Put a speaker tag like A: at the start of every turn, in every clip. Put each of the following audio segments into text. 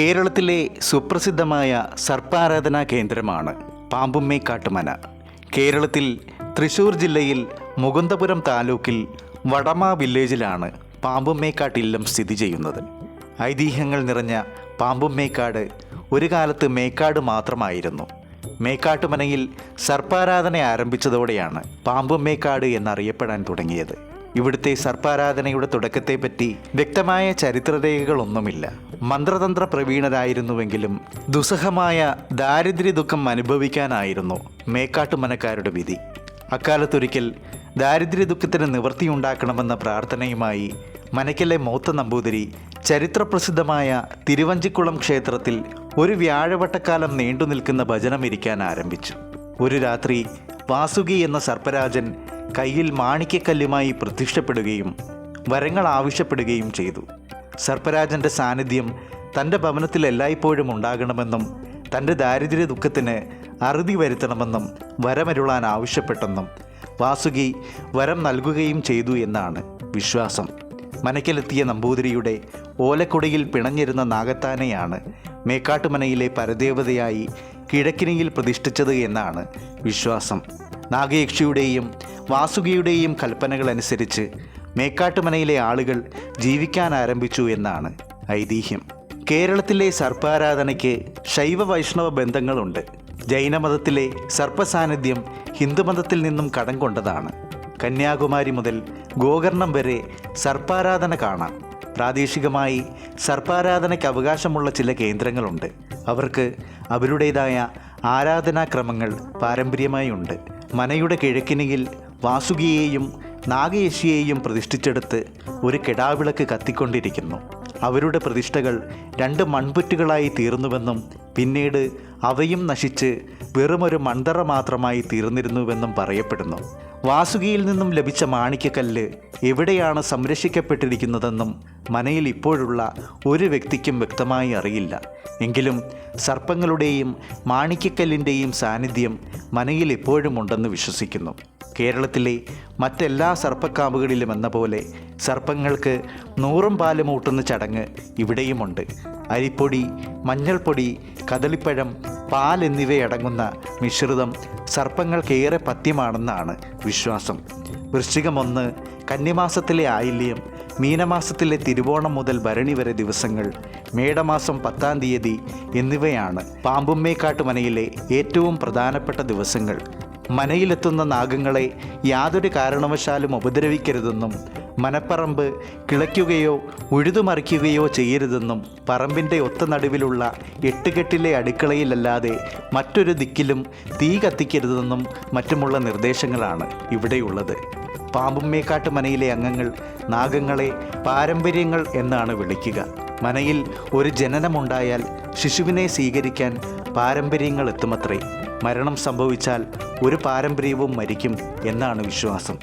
A: കേരളത്തിലെ സുപ്രസിദ്ധമായ സർപ്പാരാധനാ കേന്ദ്രമാണ് പാമ്പുമ്മേക്കാട്ടുമന. കേരളത്തിൽ തൃശൂർ ജില്ലയിൽ മുകുന്ദപുരം താലൂക്കിൽ വടമ വില്ലേജിലാണ് പാമ്പുമ്മേക്കാട്ടില്ലം സ്ഥിതി ചെയ്യുന്നത്. ഐതിഹ്യങ്ങൾ നിറഞ്ഞ പാമ്പുമ്മേക്കാട് ഒരു കാലത്ത് മേക്കാട് മാത്രമായിരുന്നു. മേക്കാട്ടുമനയിൽ സർപ്പാരാധന ആരംഭിച്ചതോടെയാണ് പാമ്പുമ്മേക്കാട് എന്നറിയപ്പെടാൻ തുടങ്ങിയത്. ഇവിടുത്തെ സർപ്പാരാധനയുടെ തുടക്കത്തെപ്പറ്റി വ്യക്തമായ ചരിത്രരേഖകളൊന്നുമില്ല. മന്ത്രതന്ത്ര പ്രവീണരായിരുന്നുവെങ്കിലും ദുസ്സഹമായ ദാരിദ്ര്യ ദുഃഖം അനുഭവിക്കാനായിരുന്നു മേക്കാട്ടുമനക്കാരുടെ വിധി. അക്കാലത്തൊരിക്കൽ ദാരിദ്ര്യ ദുഃഖത്തിന് നിവൃത്തിയുണ്ടാക്കണമെന്ന പ്രാർത്ഥനയുമായി മനയ്ക്കലെ മൂത്ത നമ്പൂതിരി ചരിത്രപ്രസിദ്ധമായ തിരുവഞ്ചിക്കുളം ക്ഷേത്രത്തിൽ ഒരു വ്യാഴവട്ടക്കാലം നീണ്ടു നിൽക്കുന്ന ഭജനമിരിക്കാൻ ആരംഭിച്ചു. ഒരു രാത്രി വാസുകി എന്ന സർപ്പരാജൻ കയ്യിൽ മാണിക്യക്കല്ലുമായി പ്രത്യക്ഷപ്പെടുകയും വരങ്ങൾ ആവശ്യപ്പെടുകയും ചെയ്തു. സർപ്പരാജന്റെ സാന്നിധ്യം തന്റെ ഭവനത്തിൽ എല്ലായ്പ്പോഴും ഉണ്ടാകണമെന്നും തന്റെ ദാരിദ്ര്യ ദുഃഖത്തിന് അറുതി വരുത്തണമെന്നും വരമരുളാൻ ആവശ്യപ്പെട്ടെന്നും വാസുകി വരം നൽകുകയും ചെയ്തു എന്നാണ് വിശ്വാസം. മനക്കിലെത്തിയ നമ്പൂതിരിയുടെ ഓലക്കുടയിൽ പിണഞ്ഞിരുന്ന നാഗത്താനെയാണ് മേക്കാട്ടുമനയിലെ പരദേവതയായി കിഴക്കിനിയിൽ പ്രതിഷ്ഠിച്ചത് എന്നാണ് വിശ്വാസം. നാഗയക്ഷിയുടെയും വാസുകിയുടെയും കൽപ്പനകൾ അനുസരിച്ച് മേക്കാട്ടുമനയിലെ ആളുകൾ ജീവിക്കാൻ ആരംഭിച്ചു എന്നാണ് ഐതിഹ്യം. കേരളത്തിലെ സർപ്പാരാധനയ്ക്ക് ശൈവ വൈഷ്ണവ ബന്ധങ്ങളുണ്ട്. ജൈനമതത്തിലെ സർപ്പസാന്നിധ്യം ഹിന്ദുമതത്തിൽ നിന്നും കടം കൊണ്ടതാണ്. കന്യാകുമാരി മുതൽ ഗോകർണം വരെ സർപ്പാരാധന കാണാം. പ്രാദേശികമായി സർപ്പാരാധനയ്ക്ക് അവകാശമുള്ള ചില കേന്ദ്രങ്ങളുണ്ട്. അവർക്ക് അവരുടേതായ ആരാധനാക്രമങ്ങൾ പാരമ്പര്യമായി ഉണ്ട് മനയുടെ കിഴക്കിനിയിൽ വാസുകിയെയും നാഗയശിയെയും പ്രതിഷ്ഠിച്ചെടുത്ത് ഒരു കിടാവിളക്ക് കത്തിക്കൊണ്ടിരിക്കുന്നു. അവരുടെ പ്രതിഷ്ഠകൾ രണ്ട് മൺപുറ്റുകളായി തീർന്നുവെന്നും പിന്നീട് അവയും നശിച്ച് വെറുമൊരു മൺതറ മാത്രമായി തീർന്നിരുന്നുവെന്നും പറയപ്പെടുന്നു. വാസുകിയിൽ നിന്നും ലഭിച്ച മാണിക്യക്കല്ല് എവിടെയാണ് സംരക്ഷിക്കപ്പെട്ടിരിക്കുന്നതെന്നും മനയിൽ ഇപ്പോഴുള്ള ഒരു വ്യക്തിക്കും വ്യക്തമായി അറിയില്ല. എങ്കിലും സർപ്പങ്ങളുടെയും മാണിക്യക്കല്ലിന്റെയും സാന്നിധ്യം മനയിൽ എപ്പോഴും ഉണ്ടെന്ന് വിശ്വസിക്കുന്നു. കേരളത്തിലെ മറ്റെല്ലാ സർപ്പക്കാമ്പുകളിലും എന്ന പോലെ സർപ്പങ്ങൾക്ക് നൂറും പാലും ഊട്ടുന്ന ചടങ്ങ് ഇവിടെയുമുണ്ട്. അരിപ്പൊടി മഞ്ഞൾപ്പൊടി കദളിപ്പഴം പാൽ എന്നിവയടങ്ങുന്ന മിശ്രിതം സർപ്പങ്ങൾക്കേറെ പഥ്യമാണെന്നാണ് വിശ്വാസം. വൃശ്ചികം ഒന്ന് കന്നിമാസത്തിലെ ആയില്യം മീനമാസത്തിലെ തിരുവോണം മുതൽ ഭരണി വരെ ദിവസങ്ങൾ മേടമാസം പത്താം തീയതി എന്നിവയാണ് പാമ്പുമ്മേക്കാട്ടുമനയിലെ ഏറ്റവും പ്രധാനപ്പെട്ട ദിവസങ്ങൾ. മനയിലെത്തുന്ന നാഗങ്ങളെ യാതൊരു കാരണവശാലും ഉപദ്രവിക്കരുതെന്നും മനപ്പറമ്പ് കിളയ്ക്കുകയോ ഉഴുതുമറിക്കുകയോ ചെയ്യരുതെന്നും പറമ്പിന്റെ ഒത്ത നടുവിലുള്ള എട്ടുകെട്ടിലെ അടുക്കളയിലല്ലാതെ മറ്റൊരു ദിക്കിലും തീ കത്തിക്കരുതെന്നും മറ്റുമുള്ള നിർദ്ദേശങ്ങളാണ് ഇവിടെയുള്ളത്. പാമ്പുമ്മേക്കാട്ട് മനയിലെ അംഗങ്ങൾ നാഗങ്ങളെ പാരമ്പര്യങ്ങൾ എന്നാണ് വിളിക്കുക. മനയിൽ ഒരു ജനനമുണ്ടായാൽ ശിശുവിനെ സ്വീകരിക്കാൻ പാരമ്പര്യങ്ങൾ എത്തുമത്രേ. മരണം സംഭവിച്ചാൽ ഒരു പാരമ്പര്യവും മരിക്കും എന്നാണ് വിശ്വാസം.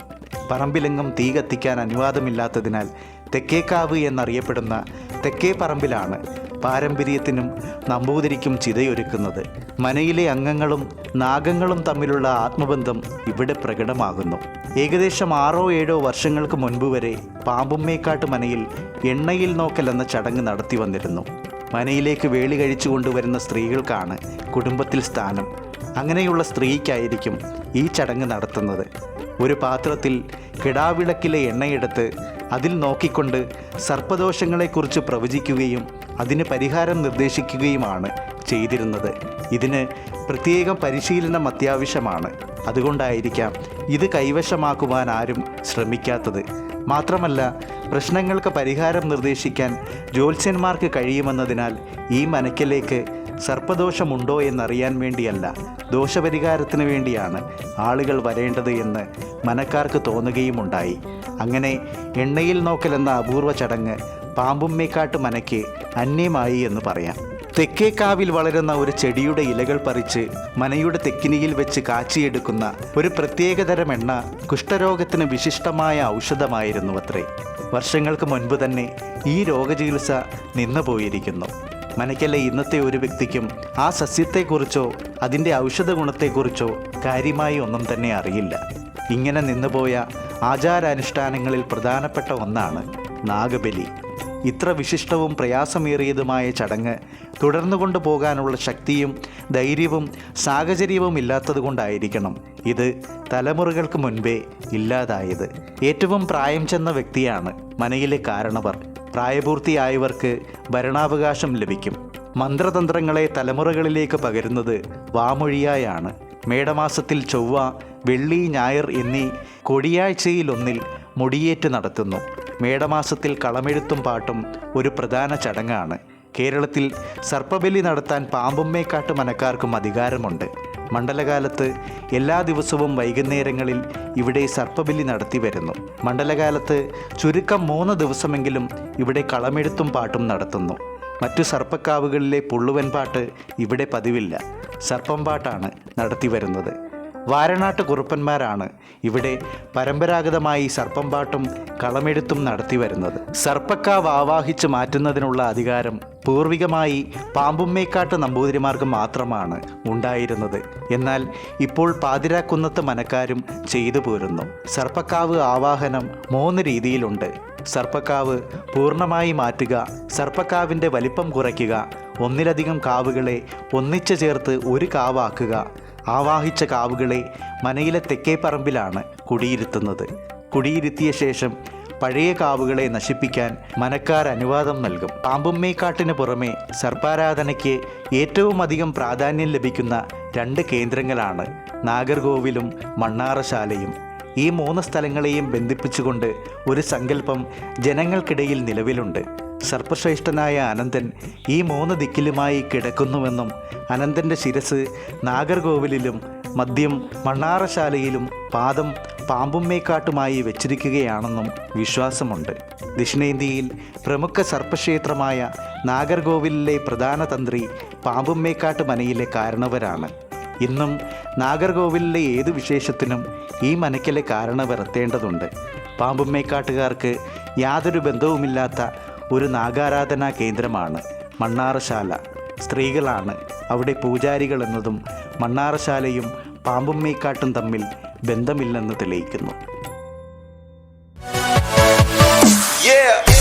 A: പറമ്പിലെങ്ങും തീ കത്തിക്കാൻ അനുവാദമില്ലാത്തതിനാൽ തെക്കേക്കാവ് എന്നറിയപ്പെടുന്ന തെക്കേ പറമ്പിലാണ് പാരമ്പര്യത്തിനും നമ്പൂതിരിക്കും ചിതയൊരുക്കുന്നത്. മനയിലെ അംഗങ്ങളും നാഗങ്ങളും തമ്മിലുള്ള ആത്മബന്ധം ഇവിടെ പ്രകടമാകുന്നു. ഏകദേശം ആറോ ഏഴോ വർഷങ്ങൾക്ക് മുൻപ് വരെ പാമ്പുമ്മേക്കാട്ട് മനയിൽ എണ്ണയിൽ നോക്കൽ എന്ന ചടങ്ങ് നടത്തി വന്നിരുന്നു. മനയിലേക്ക് വേളി കഴിച്ചു കൊണ്ടുവരുന്ന സ്ത്രീകൾക്കാണ് കുടുംബത്തിൽ സ്ഥാനം. അങ്ങനെയുള്ള സ്ത്രീക്കായിരിക്കും ഈ ചടങ്ങ് നടത്തുന്നത്. ഒരു പാത്രത്തിൽ കിടാവിളക്കിലെ എണ്ണയെടുത്ത് അതിൽ നോക്കിക്കൊണ്ട് സർപ്പദോഷങ്ങളെക്കുറിച്ച് പ്രവചിക്കുകയും അതിന് പരിഹാരം നിർദ്ദേശിക്കുകയുമാണ് ചെയ്തിരുന്നത്. ഇതിന് പ്രത്യേകം പരിശീലനം അത്യാവശ്യമാണ്. അതുകൊണ്ടായിരിക്കാം ഇത് കൈവശമാക്കുവാൻ ആരും ശ്രമിക്കാത്തത്. മാത്രമല്ല പ്രശ്നങ്ങൾക്ക് പരിഹാരം നിർദ്ദേശിക്കാൻ ജ്യോത്സ്യന്മാർക്ക് കഴിയുമെന്നതിനാൽ ഈ മനക്കിലേക്ക് സർപ്പദോഷമുണ്ടോ എന്നറിയാൻ വേണ്ടിയല്ല ദോഷപരിഹാരത്തിന് വേണ്ടിയാണ് ആളുകൾ വരേണ്ടത് എന്ന് മനക്കാർക്ക് തോന്നുകയുമുണ്ടായി. അങ്ങനെ എണ്ണയിൽ നോക്കലെന്ന അപൂർവ ചടങ്ങ് പാമ്പുമ്മേക്കാട്ട് മനയ്ക്ക് അന്യമായി എന്ന് പറയാം. തെക്കേക്കാവിൽ വളരുന്ന ഒരു ചെടിയുടെ ഇലകൾ പറിച്ച് മനയുടെ തെക്കിനിയിൽ വെച്ച് കാച്ചിയെടുക്കുന്ന ഒരു പ്രത്യേകതരം എണ്ണ കുഷ്ഠരോഗത്തിന് വിശിഷ്ടമായ ഔഷധമായിരുന്നു അത്രേ വർഷങ്ങൾക്ക് മുൻപ് തന്നെ ഈ രോഗചികിത്സ നിന്നു പോയിരിക്കുന്നു. മനയ്ക്കല്ല ഇന്നത്തെ ഒരു വ്യക്തിക്കും ആ സസ്യത്തെക്കുറിച്ചോ അതിന്റെ ഔഷധ ഗുണത്തെക്കുറിച്ചോ കാര്യമായി ഒന്നും തന്നെ അറിയില്ല. ഇങ്ങനെ നിന്നുപോയ ആചാരാനുഷ്ഠാനങ്ങളിൽ പ്രധാനപ്പെട്ട ഒന്നാണ് നാഗബലി. ഇത്ര വിശിഷ്ടവും പ്രയാസമേറിയതുമായ ചടങ്ങ് തുടർന്നു കൊണ്ടുപോകാനുള്ള ശക്തിയും ധൈര്യവും സാഹചര്യവും ഇല്ലാത്തതുകൊണ്ടായിരിക്കണം ഇത് തലമുറകൾക്ക് മുൻപേ ഇല്ലാതായത്. ഏറ്റവും പ്രായം ചെന്ന വ്യക്തിയാണ് മനയിലെ കാരണവർ. പ്രായപൂർത്തിയായവർക്ക് ഭരണാവകാശം ലഭിക്കും. മന്ത്രതന്ത്രങ്ങളെ തലമുറകളിലേക്ക് പകരുന്നത് വാമൊഴിയായാണ്. മേടമാസത്തിൽ ചൊവ്വ വെള്ളി ഞായർ എന്നീ കൊടിയാഴ്ചയിലൊന്നിൽ മുടിയേറ്റ് നടത്തുന്നു. മേടമാസത്തിൽ കളമെഴുത്തും പാട്ടും ഒരു പ്രധാന ചടങ്ങാണ്. കേരളത്തിൽ സർപ്പബലി നടത്താൻ പാമ്പുമ്മേക്കാട്ട് മനക്കാർക്കും അധികാരമുണ്ട്. മണ്ഡലകാലത്ത് എല്ലാ ദിവസവും വൈകുന്നേരങ്ങളിൽ ഇവിടെ സർപ്പബലി നടത്തി വരുന്നു. മണ്ഡലകാലത്ത് ചുരുക്കം മൂന്ന് ദിവസമെങ്കിലും ഇവിടെ കളമെഴുത്തും പാട്ടും നടത്തുന്നു. മറ്റു സർപ്പക്കാവുകളിലെ പുള്ളുവൻ പാട്ട് ഇവിടെ പതിവില്ല. സർപ്പം പാട്ടാണ് നടത്തി വരുന്നത്. വാരണാട്ട് കുറുപ്പന്മാരാണ് ഇവിടെ പരമ്പരാഗതമായി സർപ്പംപാട്ടും കളമെഴുത്തും നടത്തി വരുന്നത് സർപ്പക്കാവ് ആവാഹിച്ച് മാറ്റുന്നതിനുള്ള അധികാരം പൂർവികമായി പാമ്പുമ്മേക്കാട്ട് നമ്പൂതിരിമാർക്ക് മാത്രമാണ് ഉണ്ടായിരുന്നത്. എന്നാൽ ഇപ്പോൾ പാതിരാക്കുന്നത്ത് മനക്കാരും ചെയ്തു പോരുന്നു. സർപ്പക്കാവ് ആവാഹനം മൂന്ന് രീതിയിലുണ്ട്. സർപ്പക്കാവ് പൂർണമായി മാറ്റുക സർപ്പക്കാവിന്റെ വലിപ്പം കുറയ്ക്കുക ഒന്നിലധികം കാവുകളെ ഒന്നിച്ചു ചേർത്ത് ഒരു കാവാക്കുക ആവാഹിച്ച കാവുകളെ മനയിലെ തെക്കേപ്പറമ്പിലാണ് കുടിയിരുത്തുന്നത്. കുടിയിരുത്തിയ ശേഷം പഴയ കാവുകളെ നശിപ്പിക്കാൻ മനക്കാർ അനുവാദം നൽകും. പാമ്പുമ്മേക്കാട്ടിന് പുറമെ സർപ്പാരാധനയ്ക്ക് ഏറ്റവും അധികം പ്രാധാന്യം ലഭിക്കുന്ന രണ്ട് കേന്ദ്രങ്ങളാണ് നാഗർകോവിലും മണ്ണാറശാലയും. ഈ മൂന്ന് സ്ഥലങ്ങളെയും ബന്ധിപ്പിച്ചുകൊണ്ട് ഒരു സങ്കല്പം ജനങ്ങൾക്കിടയിൽ നിലവിലുണ്ട്. സർപ്പശ്രേഷ്ഠനായ അനന്തൻ ഈ മൂന്ന് ദിക്കിലുമായി കിടക്കുന്നുവെന്നും അനന്തന്റെ ശിരസ് നാഗർകോവിലിലും മദ്യം മണ്ണാറശാലയിലും പാദം പാമ്പുമ്മേക്കാട്ടുമായി വെച്ചിരിക്കുകയാണെന്നും വിശ്വാസമുണ്ട്. ദക്ഷിണേന്ത്യയിൽ പ്രമുഖ സർപ്പക്ഷേത്രമായ നാഗർകോവിലിലെ പ്രധാന തന്ത്രി പാമ്പുമ്മേക്കാട്ട് മനയിലെ കാരണവരാണ്. ഇന്നും നാഗർകോവിലിലെ ഏതു വിശേഷത്തിനും ഈ മനയ്ക്കലെ കാരണവർ എത്തേണ്ടതുണ്ട്. പാമ്പുമ്മേക്കാട്ടുകാർക്ക് യാതൊരു ബന്ധവുമില്ലാത്ത ഒരു നാഗാരാധനാ കേന്ദ്രമാണ് മണ്ണാറശാല സ്ത്രീകളാണ് അവിടെ പൂജാരികൾ എന്നതും മണ്ണാറശാലയും പാമ്പുമ്മേക്കാട്ടും തമ്മിൽ ബന്ധമില്ലെന്ന് തെളിയിക്കുന്നു
B: Yeah.